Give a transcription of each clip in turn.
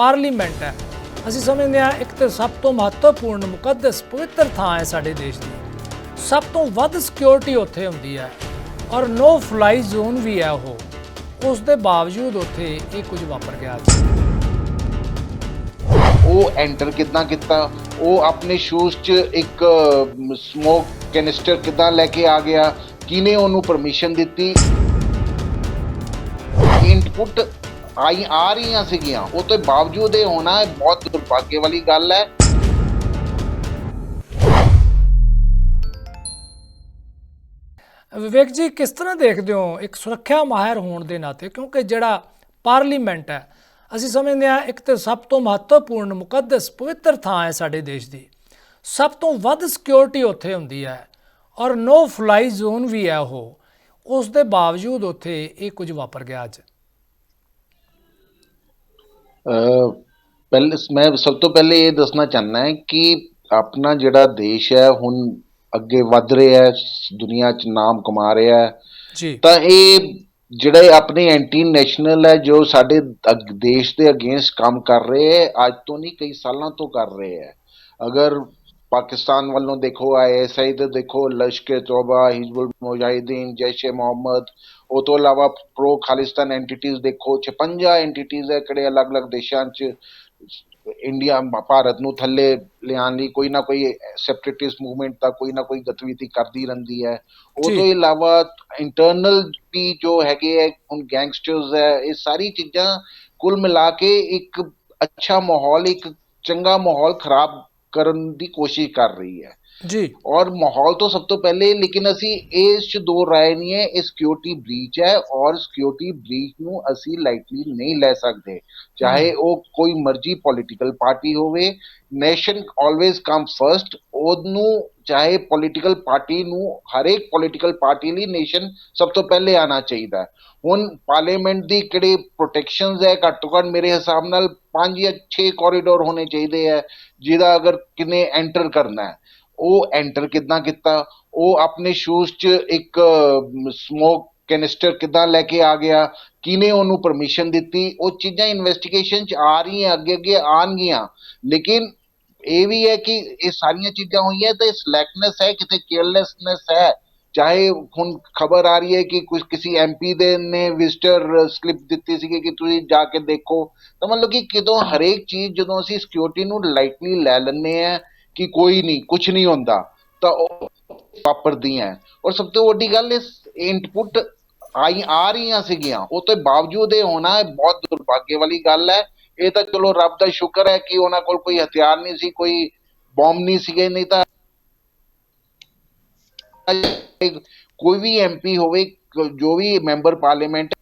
Parliament ਹੈ। ਅਸੀਂ ਸਮਝਦੇ ਹਾਂ ਇੱਕ ਤੇ ਸਭ ਤੋਂ ਮਹੱਤਵਪੂਰਨ ਮੁਕੱਦਸ ਪਵਿੱਤਰ ਥਾਂ ਹੈ ਸਾਡੇ ਦੇਸ਼ ਦੀ। ਸਭ ਤੋਂ ਵੱਧ ਸਿਕਿਉਰਿਟੀ ਉੱਥੇ ਹੁੰਦੀ ਹੈ ਔਰ ਨੋ ਫਲਾਈ ਜ਼ੋਨ ਵੀ ਹੈ ਉਹ। ਉਸ ਦੇ ਬਾਵਜੂਦ ਉੱਥੇ ਇਹ ਕੁਝ ਵਾਪਰ ਗਿਆ ਉਹ ਐਂਟਰ ਕਿੱਦਾਂ ਕੀਤਾ? ਉਹ ਆਪਣੇ ਸ਼ੂਜ਼ 'ਚ ਇੱਕ ਸਮੋਕ ਕੈਨਿਸਟਰ ਕਿੱਦਾਂ ਲੈ ਕੇ ਆ ਗਿਆ? ਕਿਨੇ ਉਹਨੂੰ ਪਰਮਿਸ਼ਨ ਦਿੱਤੀ? ਇਨਪੁਟ ਆਈ ਆ ਰਹੀਆਂ ਸੀਗੀਆਂ। ਉਹ ਤੋਂ ਬਾਵਜੂਦ ਇਹ ਹੋਣਾ ਬਹੁਤ ਦੁਰਭਾਗੇ ਵਾਲੀ ਗੱਲ ਹੈ। ਵਿਵੇਕ ਜੀ, ਕਿਸ ਤਰ੍ਹਾਂ ਦੇਖਦੇ ਹੋ ਇੱਕ ਸੁਰੱਖਿਆ ਮਾਹਿਰ ਹੋਣ ਦੇ ਨਾਤੇ? ਕਿਉਂਕਿ ਜਿਹੜਾ ਪਾਰਲੀਮੈਂਟ ਹੈ, ਅਸੀਂ ਸਮਝਦੇ ਹਾਂ ਇੱਕ ਤੇ ਸਭ ਤੋਂ ਮਹੱਤਵਪੂਰਨ, ਮੁਕੱਦਸ, ਪਵਿੱਤਰ ਥਾਂ ਹੈ ਸਾਡੇ ਦੇਸ਼ ਦੀ। ਸਭ ਤੋਂ ਵੱਧ ਸਿਕਿਉਰਿਟੀ ਉੱਥੇ ਹੁੰਦੀ ਹੈ ਔਰ ਨੋ ਫਲਾਈ ਜ਼ੋਨ ਵੀ ਹੈ ਉਹ। ਉਸ ਦੇ ਬਾਵਜੂਦ ਉੱਥੇ ਇਹ ਕੁਝ ਵਾਪਰ ਗਿਆ ਅੱਜ। ਪਹਿਲੇ ਮੈਂ ਸਭ ਤੋਂ ਪਹਿਲੇ ਇਹ ਦੱਸਣਾ ਚਾਹੁੰਦਾ ਹੈ ਕਿ ਆਪਣਾ ਜਿਹੜਾ ਦੇਸ਼ ਹੈ ਹੁਣ ਅੱਗੇ ਵੱਧ ਰਿਹਾ ਹੈ ਦੁਨੀਆ 'ਚ ਨਾਮ ਕਮਾ ਰਿਹਾ ਹੈ। ਜੀ। ਤਾਂ ਇਹ ਜਿਹੜੇ ਆਪਣੇ ਐਂਟੀ ਨੈਸ਼ਨਲ ਹੈ ਜੋ ਸਾਡੇ ਦੇਸ਼ ਦੇ ਅਗੇਂਸਟ ਕੰਮ ਕਰ ਰਹੇ ਹੈ ਅੱਜ ਤੋਂ ਨਹੀਂ ਕਈ ਸਾਲਾਂ ਤੋਂ ਕਰ ਰਹੇ ਹੈ। ਅਗਰ ਪਾਕਿਸਤਾਨ ਵੱਲੋਂ ਦੇਖੋ ਆਈਐਸਆਈ ਤੇ ਦੇਖੋ ਲਸ਼ਕਰ ਤੋਬਾ ਹਿਜ਼ਬੁਲ ਮੁਜਾਹਿਦੀਨ ਜੈਸ਼ ਮੁਹੰਮਦ। ਉਹ ਤੋਂ ਇਲਾਵਾ ਪ੍ਰੋ ਖਾਲਿਸਤਾਨ ਐਂਟੀਟੀਜ਼ ਦੇਖੋ 56 ਐਂਟੀਟੀਜ਼ ਹੈ ਕਿਹੜੇ ਅਲੱਗ-ਅਲੱਗ ਦੇਸ਼ਾਂ 'ਚ। ਇੰਡੀਆ ਭਾਰਤ ਨੂੰ ਥੱਲੇ ਲਿਆਉਣ ਲਈ ਕੋਈ ਨਾ ਕੋਈ ਸੈਪਰੇਟਿਸਟ ਮੂਵਮੈਂਟ ਦਾ ਕੋਈ ਨਾ ਕੋਈ ਗਤੀਵਿਧੀ ਕਰਦੀ ਰਹਿੰਦੀ ਹੈ। ਉਹ। ਤੋਂ ਇਲਾਵਾ ਇੰਟਰਨਲ ਵੀ ਜੋ ਹੈਗੇ ਹੈ ਹੁਣ ਗੈਂਗਸਟਰਸ ਹੈ ਇਹ ਸਾਰੀ ਚੀਜ਼ਾਂ ਕੁੱਲ ਮਿਲਾ ਕੇ ਇੱਕ ਅੱਛਾ ਮਾਹੌਲ ਇੱਕ ਚੰਗਾ ਮਾਹੌਲ ਖਰਾਬ ਕਰਨ ਦੀ ਕੋਸ਼ਿਸ਼ ਕਰ ਰਹੀ ਹੈ। ਜੀ। ਔਰ ਮਾਹੌਲ ਤੋਂ ਸਭ ਤੋਂ ਪਹਿਲੇ ਲੇਕਿਨ ਅਸੀਂ ਇਸ 'ਚ ਦੋ ਰਾਏ ਨਹੀਂ ਹੈ ਇਹ ਸਿਕਿਉਰਿਟੀ ਬ੍ਰੀਚ ਹੈ ਔਰ ਸਿਕਿਉਰਿਟੀ ਬ੍ਰੀਚ ਨੂੰ ਅਸੀਂ ਲਾਈਟਲੀ ਨਹੀਂ ਲੈ ਸਕਦੇ। ਚਾਹੇ ਉਹ ਕੋਈ ਮਰਜ਼ੀ ਪੋਲੀਟੀਕਲ ਪਾਰਟੀ ਹੋਵੇ ਨੇਸ਼ਨ ਆਲਵੇਜ਼ ਕਮ ਫਰਸਟ ਉਹਨੂੰ, ਚਾਹੇ ਪੋਲੀਟੀਕਲ ਪਾਰਟੀ ਨੂੰ, ਹਰੇਕ ਪੋਲੀਟੀਕਲ ਪਾਰਟੀ ਲਈ ਨੇਸ਼ਨ ਸਭ ਤੋਂ ਪਹਿਲੇ ਆਣਾ ਚਾਹੀਦਾ ਹੁਣ ਪਾਰਲੀਮੈਂਟ ਦੀ ਕਿਹੜੇ ਪ੍ਰੋਟੈਕਸ਼ਨਸ ਹੈ, ਘੱਟ ਤੋਂ ਘੱਟ ਮੇਰੇ ਹਿਸਾਬ ਨਾਲ 5 ਜਾਂ 6 ਕੋਰੀਡੋਰ ਹੋਣੇ ਚਾਹੀਦੇ ਹੈ, ਜਿਹਦਾ ਅਗਰ ਕਿਨੇ ਐਂਟਰ ਕਰਨਾ ਹੈ। ਉਹ ਐਂਟਰ ਕਿੱਦਾਂ ਕੀਤਾ? ਉਹ ਆਪਣੇ ਸ਼ੂਜ਼ 'ਚ ਇੱਕ ਸਮੋਕ ਕੈਨਿਸਟਰ ਕਿੱਦਾਂ ਲੈ ਕੇ ਆ ਗਿਆ? ਕਿਨੇ ਉਹਨੂੰ ਪਰਮਿਸ਼ਨ ਦਿੱਤੀ? ਉਹ ਚੀਜ਼ਾਂ ਇਨਵੈਸਟੀਗੇਸ਼ਨ 'ਚ ਆ ਰਹੀਆਂ ਅੱਗੇ ਅੱਗੇ ਆਣਗੀਆਂ ਲੇਕਿਨ ਇਹ ਵੀ ਹੈ ਕਿ ਇਹ ਸਾਰੀਆਂ ਚੀਜ਼ਾਂ ਹੋਈਆਂ ਤੇ ਸਲੈਕਨੈਸ ਹੈ, ਕਿਤੇ ਕੇਅਰਲੈਸਨੈਸ ਹੈ। ਚਾਹੇ ਹੁਣ ਖਬਰ ਆ ਰਹੀ ਹੈ ਕਿ ਕੁਝ ਕਿਸੇ ਐਮਪੀ ਦੇ ਨੇ ਵਿਜ਼ਟਰ ਸਲਿੱਪ ਦਿੱਤੀ ਸੀਗੀ ਕਿ ਤੁਸੀਂ ਜਾ ਕੇ ਦੇਖੋ। ਤਾਂ ਮਤਲਬ ਕਿ ਕਿਦੋਂ ਹਰੇਕ ਚੀਜ਼ ਜਦੋਂ ਅਸੀਂ ਸਿਕਿਉਰਿਟੀ ਨੂੰ ਲਾਈਟਲੀ ਲੈ ਲੈਂਦੇ ਆ ਕਿ ਕੋਈ ਨਹੀਂ ਕੁਝ ਨਹੀਂ ਹੁੰਦਾ, ਤਾਂ ਉਹ ਵਾਪਰਦੀਆਂ ਔਰ ਸਭ ਤੋਂ ਵੱਡੀ ਗੱਲ ਇਸ ਇਨਪੁਟ ਆਈ ਆ ਰਹੀਆਂ ਸੀਗੀਆਂ। ਉਹ ਤੋਂ ਬਾਵਜੂਦ ਇਹ ਹੋਣਾ ਬਹੁਤ ਦੁਰਭਾਗੇ ਵਾਲੀ ਗੱਲ ਹੈ। ਇਹ ਤਾਂ ਚਲੋ ਰੱਬ ਦਾ ਸ਼ੁਕਰ ਹੈ ਕਿ ਉਹਨਾਂ ਕੋਲ ਕੋਈ ਹਥਿਆਰ ਨਹੀਂ ਸੀ ਕੋਈ ਬੰਬ ਨਹੀਂ ਸੀਗੇ ਨਹੀਂ ਤਾਂ ਕੋਈ ਵੀ ਐਮਪੀ ਹੋਵੇ ਜੋ ਵੀ ਮੈਂਬਰ ਪਾਰਲੀਮੈਂਟ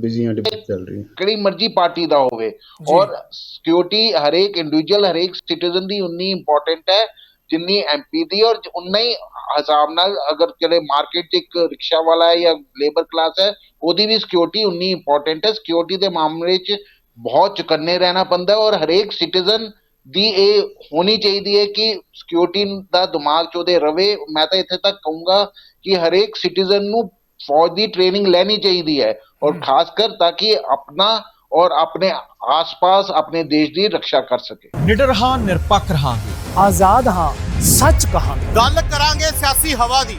ਬਿਜ਼ੀਆਂ ਡਿਬੇਟ ਚੱਲ ਰਹੀ ਹੈ। ਕਿਹੜੀ ਮਰਜ਼ੀ ਪਾਰਟੀ ਦਾ ਹੋਵੇ। ਔਰ ਸਿਕਿਉਰਿਟੀ ਹਰੇਕ ਇੰਡੀਵਿਜੂਅਲ ਹਰੇਕ ਸਿਟੀਜ਼ਨ ਦੀ ਉਨੀ ਇੰਪੋਰਟੈਂਟ ਹੈ ਜਿੰਨੀ ਐਮਪੀ ਦੀ। ਔਰ ਉਨਾ ਹੀ ਹਿਸਾਬ ਨਾਲ ਅਗਰ ਜਿਹੜੇ ਮਾਰਕੀਟ 'ਚ ਇੱਕ ਰਿਕਸ਼ਾ ਵਾਲਾ ਹੈ ਜਾਂ ਲੇਬਰ ਕਲਾਸ ਹੈ ਉਹਦੀ ਵੀ ਸਿਕਿਉਰਿਟੀ ਉਨੀ ਇੰਪੋਰਟੈਂਟ ਹੈ। ਸਿਕਿਉਰਿਟੀ ਦੇ ਮਾਮਲੇ 'ਚ ਬਹੁਤ ਚੁਕੰਨੇ ਰਹਿਣਾ ਪੈਂਦਾ ਔਰ ਹਰੇਕ ਸਿਟੀਜ਼ਨ ਦੀ ਇਹ ਹੋਣੀ ਚਾਹੀਦੀ ਹੈ ਕਿ ਸਿਕਿਉਰਿਟੀ ਦਾ ਦਿਮਾਗ 'ਚ ਉਹਦੇ ਰਵੇ। ਮੈਂ ਤਾਂ ਇੱਥੇ ਤੱਕ ਕਹੂੰਗਾ ਕਿ ਹਰੇਕ ਸਿਟੀਜ਼ਨ ਨੂੰ ਫੌਜ ਦੀ ਟ੍ਰੇਨਿੰਗ ਲੈਣੀ ਚਾਹੀਦੀ ਹੈ ਔਰ ਖਾਸ ਕਰ ਤਾਂ ਕਿ ਆਪਣਾ ਔਰ ਆਪਣੇ ਆਸ-ਪਾਸ ਆਪਣੇ ਦੇਸ਼ ਦੀ ਰੱਖਿਆ ਕਰ ਸਕੇ। ਨਿਡਰ ਹਾਂ ਨਿਰਪੱਖ ਰਹਾਂਗੇ। ਆਜ਼ਾਦ ਹਾਂ ਸੱਚ ਕਹਾਂਗੇ। ਗੱਲ ਕਰਾਂਗੇ ਸਿਆਸੀ ਹਵਾ ਦੀ।